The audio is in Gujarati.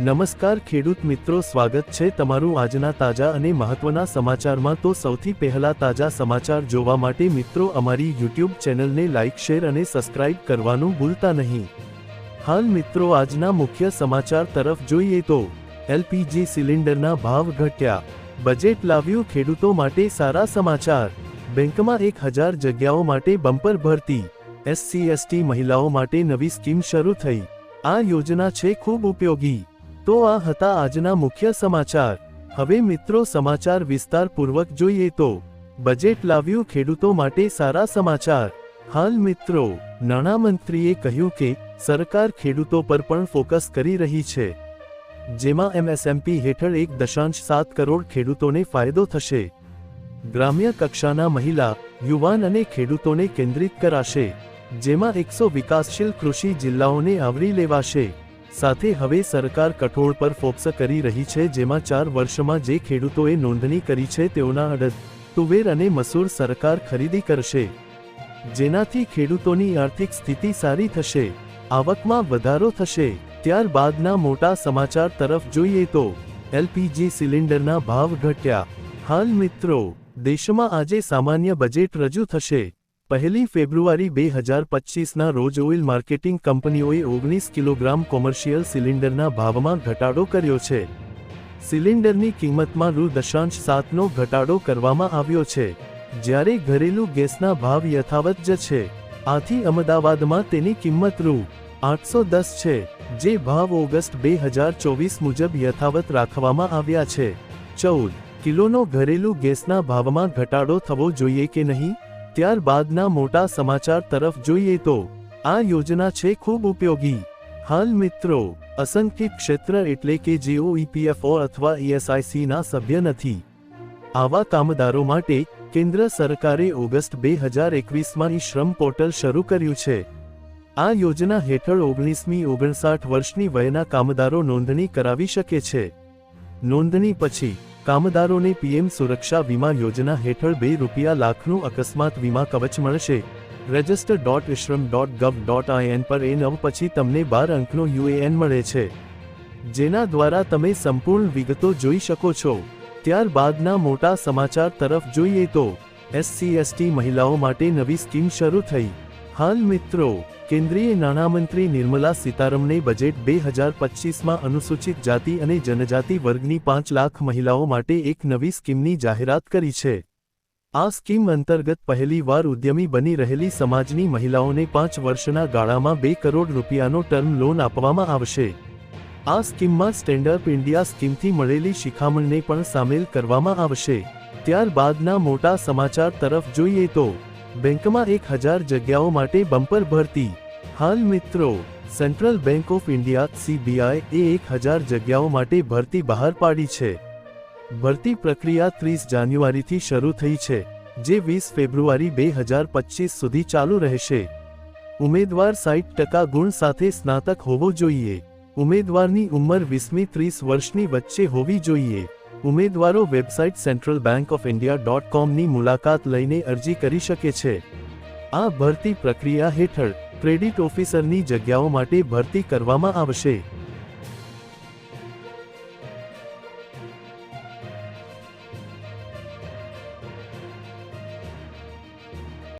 નમસ્કાર ખેડૂત મિત્રો, સ્વાગત છે તમારું આજના તાજા અને મહત્વના સમાચારમાં. તો સૌથી પહેલા તાજા સમાચાર જોવા માટે મિત્રો, અમારી યુટ્યુબ ચેનલને લાઇક શેર અને સબસ્ક્રાઇબ કરવાનું ભૂલતા નહીં. હાલ મિત્રો, આજના મુખ્ય સમાચાર તરફ જોઈએ તો, એલપીજી સિલિન્ડરના ભાવ ઘટ્યા. બજેટ લાવ્યું ખેડૂતો માટે સારા સમાચાર. બેંકમાં એક હજાર જગ્યાઓ માટે બમ્પર ભરતી. એસસી, એસટી મહિલાઓ માટે નવી સ્કીમ શરૂ થઈ. આ યોજના છે ખૂબ ઉપયોગી. તો આ હતા આજના મુખ્ય સમાચાર. હવે મિત્રો સમાચાર વિસ્તારપૂર્વક જોઈએ તો, બજેટ લાવ્યું ખેડૂતો માટે સારા સમાચાર. હાલ મિત્રો, નાણામંત્રીએ કહ્યું કે, સરકાર ખેડૂતો પર પણ ફોકસ કરી રહી છે. જેમાં એમએસએમપી હેઠળ એક દશાંશ સાત કરોડ ખેડૂતોને ફાયદો થશે. ગ્રામ્ય કક્ષાના મહિલા, યુવાન અને ખેડૂતોને કેન્દ્રિત કરાશે. જેમાં એકસો વિકાસશીલ કૃષિ જિલ્લાઓને આવરી લેવાશે. સાથે હવે સરકાર કઠોળ પર ફોકસ કરી રહી છે, જેમાં ચાર વર્ષમાં જે ખેડૂતોએ નોંધણી કરી છે તેઓના અડદ, તુવેર અને મસૂર સરકાર ખરીદી કરશે. જેનાથી ખેડૂતોની આર્થિક સ્થિતિ સારી થશે, આવકમાં વધારો થશે. ત્યારબાદના મોટા સમાચાર તરફ જોઈએ તો, એલપીજી સિલિન્ડરના ભાવ ઘટ્યા. હાલ મિત્રો, દેશમાં આજે સામાન્ય બજેટ રજૂ થશે. પહેલી ફેબ્રુઆરી બે હજાર પચીસના રોજ ઓઇલ માર્કેટિંગ કંપનીઓએ ઓગણીસ કિલોગ્રામ કોમર્શિયલ સિલિન્ડરના ભાવમાં ઘટાડો કર્યો છે. સિલિન્ડરની કિંમતમાં રૂ દશાંશ સાતનો ઘટાડો કરવામાં આવ્યો છે. જ્યારે ઘરેલું ગેસના ભાવ યથાવત જ છે. આથી અમદાવાદમાં તેની કિંમત રૂ આઠસો દસ છે, જે ભાવ ઓગસ્ટ બે હજાર ચોવીસ મુજબ યથાવત રાખવામાં આવ્યા છે. ચૌદ કિલોનો ઘરેલું ગેસના ભાવમાં ઘટાડો થવો જોઈએ કે નહીં? ત્યારબાદના મોટા સમાચાર તરફ જોઈએ તો, આ યોજના છે ખૂબ ઉપયોગી. હાલ મિત્રો અસંખ્યિત ક્ષેત્ર એટલે કે જેઓ ઈપીએફઓ અથવા ઈએસઆઈસીના સભ્ય નથી. આવા કામદારો માટે કેન્દ્ર સરકારે ઓગસ્ટ બે હજાર એકવીસમાં ઈ શ્રમ પોર્ટલ શરૂ કર્યું છે. આ યોજના હેઠળ ઓગણીસમી ઓગણસાઠ વર્ષની વયના કામદારો નોંધણી કરાવી શકે છે. નોંધણી પછી કામદારોને પીએમ સુરક્ષા વીમા યોજના હેઠળ બે રૂપિયા લાખનું અકસ્માત વીમા કવચ મળશે. Register dot Eshram dot gov dot IN પર એ નવ પછી તમને બાર અંકનો યુએએન મળે છે. જેના દ્વારા તમે સંપૂર્ણ વિગતો જોઈ શકો છો. ત્યારબાદના મોટા સમાચાર તરફ જોઈએ તો એસસી એસટી મહિલાઓ માટે નવી સ્કીમ શરૂ થઈ. હાલ મિત્રો, કેન્દ્રીય નાણામંત્રી નિર્મલા સીતારમણે બજેટ બે હજાર પચીસમાં અનુસૂચિત જાતિ અને જનજાતિ વર્ગની પાંચ લાખ મહિલાઓ માટે એક નવી સ્કીમની જાહેરાત કરી છે. આ સ્કીમ અંતર્ગત પહેલીવાર ઉદ્યમી બની રહેલી સમાજની મહિલાઓને પાંચ વર્ષના ગાળામાં બે કરોડ રૂપિયાનો ટર્મ લોન આપવામાં આવશે. આ સ્કીમમાં સ્ટેન્ડઅપ ઇન્ડિયા સ્કીમથી મળેલી શિખામણને પણ સામેલ કરવામાં આવશે. ત્યારબાદના મોટા સમાચાર તરફ જોઈએ તો બેંકમાં એક હજાર જગ્યાઓ માટે બમ્પર ભરતી. હાલ મિત્રો, central bank of India, CBI, એ એક હજાર જગ્યાઓ માટે ભરતી બહાર પાડી છે. ભરતી પ્રક્રિયા ત્રીસ જાન્યુઆરીથી શરૂ થઈ છે, જે વીસ ફેબ્રુઆરી બે હજાર પચીસ સુધી ચાલુ રહેશે. ઉમેદવાર સાઠ ટકા ગુણ સાથે સ્નાતક હોવો જોઈએ. ઉમેદવારની ઉંમર વીસમી ત્રીસ વર્ષની વચ્ચે હોવી જોઈએ. ઉમેદવારો website central bank of India dot કોમની મુલાકાત લઈને અરજી કરી શકે છે. આ ભરતી પ્રક્રિયા હેઠળ ક્રેડિટ ઓફિસરની જગ્યાઓ માટે ભરતી કરવામાં આવશે.